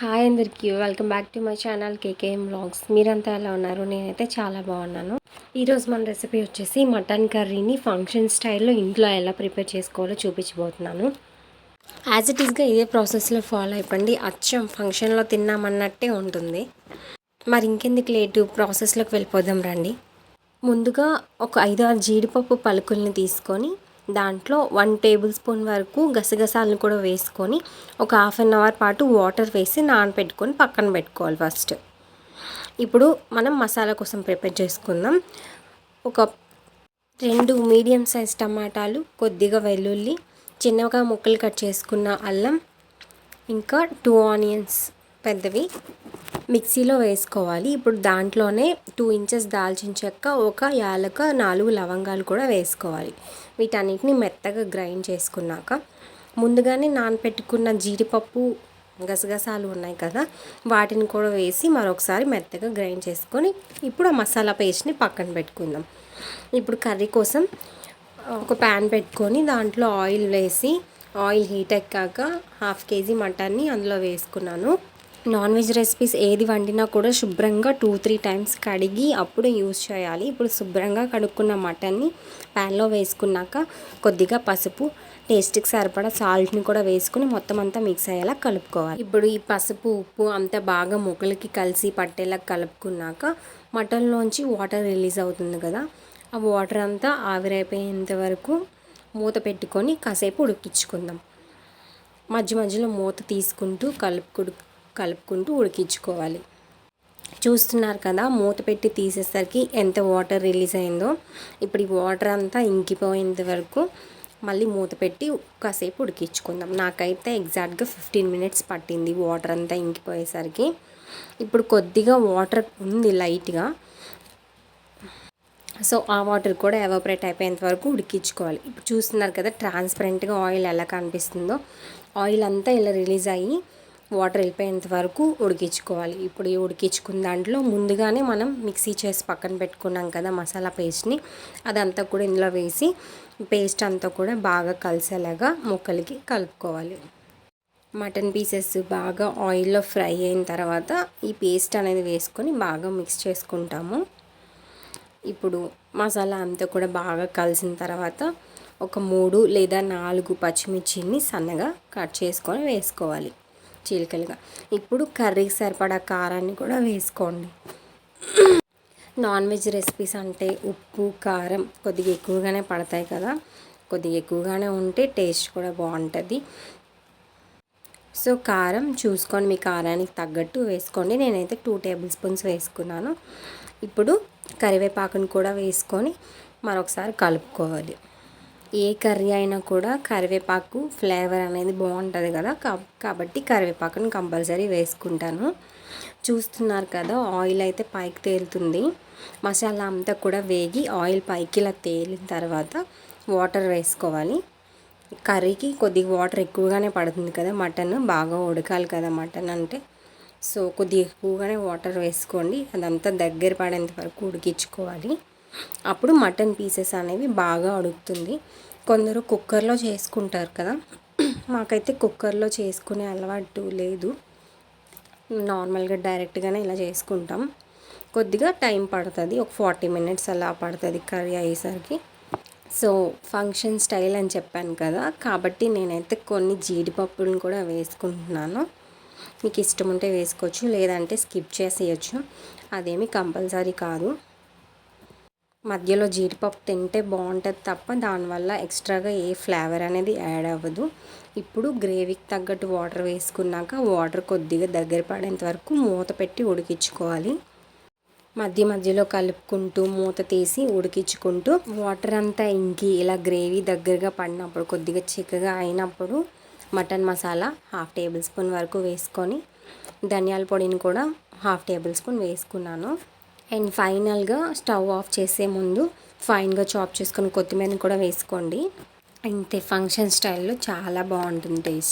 Hi అందరికీ welcome back to my channel KKM blogs మీరంతా ఎలా ఉన్నారు? నేనైతే చాలా బాగున్నాను. ఈరోజు మన రెసిపీ వచ్చేసి మటన్ కర్రీని ఫంక్షన్ స్టైల్లో ఇంట్లో ఎలా ప్రిపేర్ చేసుకోవాలో చూపించబోతున్నాను. యాజ్ ఇట్ ఈస్గా ఇదే ప్రాసెస్లో ఫాలో అయిపోండి. అచ్చం ఫంక్షన్లో తిన్నామన్నట్టే ఉంటుంది. మరి ఇంకెందుకు లేటు? ప్రాసెస్లోకి వెళ్ళిపోదాం రండి. ముందుగా ఒక ఐదు ఆరు జీడిపప్పు పలుకుల్ని తీసుకొని దాంట్లో వన్ టేబుల్ స్పూన్ వరకు గసగసాలను కూడా వేసుకొని ఒక హాఫ్ అన్ అవర్ పాటు వాటర్ వేసి నానబెట్టుకొని పక్కన పెట్టుకోవాలి ఫస్ట్ ఇప్పుడు మనం మసాలా కోసం ప్రిపేర్ చేసుకుందాం. ఒక రెండు మీడియం సైజ్ టమాటాలు కొద్దిగా వెల్లుల్లి చిన్నగా ముక్కలు కట్ చేసుకున్న అల్లం ఇంకా టూ ఆనియన్స్ పెద్దవి. మిక్సీలో వేసుకోవాలి. ఇప్పుడు దాంట్లోనే టూ ఇంచెస్ దాల్చిన చెక్క ఒక యాలక నాలుగు లవంగాలు కూడా వేసుకోవాలి. వీటన్నిటిని మెత్తగా గ్రైండ్ చేసుకున్నాక ముందుగానే నానపెట్టుకున్న జీడిపప్పు గసగసాలు ఉన్నాయి కదా వాటిని కూడా వేసి మరొకసారి మెత్తగా గ్రైండ్ చేసుకొని ఇప్పుడు ఆ మసాలా పేస్ట్ని పక్కన పెట్టుకుందాం. ఇప్పుడు కర్రీ కోసం ఒక ప్యాన్ పెట్టుకొని దాంట్లో ఆయిల్ వేసి ఆయిల్ హీట్ ఎక్కాక హాఫ్ కేజీ మటన్ని అందులో వేసుకున్నాను. నాన్ వెజ్ రెసిపీస్ ఏది వండినా కూడా శుభ్రంగా టూ త్రీ టైమ్స్ కడిగి అప్పుడు యూస్ చేయాలి. ఇప్పుడు శుభ్రంగా కడుక్కున్న మటన్ని ప్యాన్లో వేసుకున్నాక కొద్దిగా పసుపు టేస్ట్కి సరిపడా సాల్ట్ని కూడా వేసుకుని మొత్తం అంతా మిక్స్ అయ్యేలా కలుపుకోవాలి. ఇప్పుడు ఈ పసుపు ఉప్పు అంతా బాగా ముక్కలకి కలిసి పట్టేలా కలుపుకున్నాక మటన్లోంచి వాటర్ రిలీజ్ అవుతుంది కదా ఆ వాటర్ అంతా ఆవిరైపోయేంత వరకు మూత పెట్టుకొని కాసేపు ఉడికించుకుందాం. మధ్య మధ్యలో మూత తీసుకుంటూ కలుపుకుడు కలుపుకుంటూ ఉడికించుకోవాలి. చూస్తున్నారు కదా మూత పెట్టి తీసేసరికి ఎంత వాటర్ రిలీజ్ అయిందో. ఇప్పుడు ఈ వాటర్ అంతా ఇంకిపోయేంత వరకు మళ్ళీ మూత పెట్టి కాసేపు ఉడికించుకుందాం. నాకైతే ఎగ్జాక్ట్గా ఫిఫ్టీన్ మినిట్స్ పట్టింది వాటర్ అంతా ఇంకిపోయేసరికి. ఇప్పుడు కొద్దిగా వాటర్ ఉంది లైట్గా. సో ఆ వాటర్ కూడా ఎవాపరేట్ అయిపోయేంత వరకు ఉడికించుకోవాలి. ఇప్పుడు చూస్తున్నారు కదా ట్రాన్స్పరెంట్గా ఆయిల్ ఎలా కనిపిస్తుందో. ఆయిల్ అంతా ఇలా రిలీజ్ అయ్యి వాటర్ వెళ్ళిపోయేంత వరకు ఉడికించుకోవాలి. ఇప్పుడు ఈ ఉడికించుకున్న దాంట్లో ముందుగానే మనం మిక్సీ చేసి పక్కన పెట్టుకున్నాం కదా మసాలా పేస్ట్ని అదంతా కూడా ఇందులో వేసి పేస్ట్ అంతా కూడా బాగా కలిసేలాగా ముక్కలకి కలుపుకోవాలి. మటన్ పీసెస్ బాగా ఆయిల్లో ఫ్రై అయిన తర్వాత ఈ పేస్ట్ అనేది వేసుకొని బాగా మిక్స్ చేసుకుంటాము. ఇప్పుడు మసాలా అంతా కూడా బాగా కలిసిన తర్వాత ఒక మూడు లేదా నాలుగు పచ్చిమిర్చిని సన్నగా కట్ చేసుకొని వేసుకోవాలి. చీలికలుగా. ఇప్పుడు కర్రీకి సరిపడా కారాన్ని కూడా వేసుకోండి. నాన్ వెజ్ రెసిపీస్ అంటే ఉప్పు కారం కొద్దిగా ఎక్కువగానే పడతాయి కదా. కొద్దిగా ఎక్కువగానే ఉంటే టేస్ట్ కూడా బాగుంటుంది. సో కారం చూసుకొని మీ కారానికి తగ్గట్టు వేసుకోండి. నేనైతే టూ టేబుల్ స్పూన్స్ వేసుకున్నాను. ఇప్పుడు కరివేపాకును కూడా వేసుకొని మరొకసారి కలుపుకోవాలి. ఏ కర్రీ అయినా కూడా కరివేపాకు ఫ్లేవర్ అనేది బాగుంటుంది కదా. కాబట్టి కరివేపాకుని కంపల్సరీ వేసుకుంటాను. చూస్తున్నారు కదా ఆయిల్ అయితే పైకి తేలుతుంది. మసాలా అంతా కూడా వేగి ఆయిల్ పైకి ఇలా తేలిన తర్వాత వాటర్ వేసుకోవాలి. కర్రీకి కొద్దిగా వాటర్ ఎక్కువగానే పడుతుంది కదా మటన్ బాగా ఉడకాలి కదా మటన్ అంటే. సో కొద్దిగా ఎక్కువగానే వాటర్ వేసుకోండి. అదంతా దగ్గర పడేంత వరకు ఉడికించుకోవాలి. అప్పుడు మటన్ పీసెస్ అనేవి బాగా అడుగుతుంది. కొందరు కుక్కర్లో చేసుకుంటారు కదా. మాకైతే కుక్కర్లో చేసుకునే అలవాటు లేదు. నార్మల్గా డైరెక్ట్గానే ఇలా చేసుకుంటాం. కొద్దిగా టైం పడుతుంది. ఒక ఫార్టీ మినిట్స్ అలా పడుతుంది కర్రీ అయ్యేసరికి. సో ఫంక్షన్ స్టైల్ అని చెప్పాను కదా. కాబట్టి నేనైతే కొన్ని జీడిపప్పులను కూడా వేసుకుంటున్నాను. మీకు ఇష్టం ఉంటే వేసుకోవచ్చు లేదంటే స్కిప్ చేసేయచ్చు. అదేమి కంపల్సరీ కాదు. మధ్యలో జీడిపప్పు తింటే బాగుంటుంది తప్ప దానివల్ల ఎక్స్ట్రాగా ఏ ఫ్లేవర్ అనేది యాడ్ అవ్వదు. ఇప్పుడు గ్రేవీకి తగ్గట్టు వాటర్ వేసుకున్నాక వాటర్ కొద్దిగా దగ్గర పడేంత వరకు మూత పెట్టి ఉడికించుకోవాలి. మధ్య మధ్యలో కలుపుకుంటూ మూత తీసి ఉడికించుకుంటూ వాటర్ అంతా ఇంకి ఇలా గ్రేవీ దగ్గరగా పడినప్పుడు కొద్దిగా చిక్కగా అయినప్పుడు mutton masala half table spoon వరకు వేసుకొని ధనియాల పొడిని కూడా హాఫ్ టేబుల్ స్పూన్ వేసుకున్నాను. అండ్ ఫైనల్గా స్టవ్ ఆఫ్ చేసే ముందు ఫైన్గా చాప్ చేసుకొని కొత్తిమీరని కూడా వేసుకోండి. అంతే ఫంక్షన్ స్టైల్లో చాలా బాగుంటుంది టేస్ట్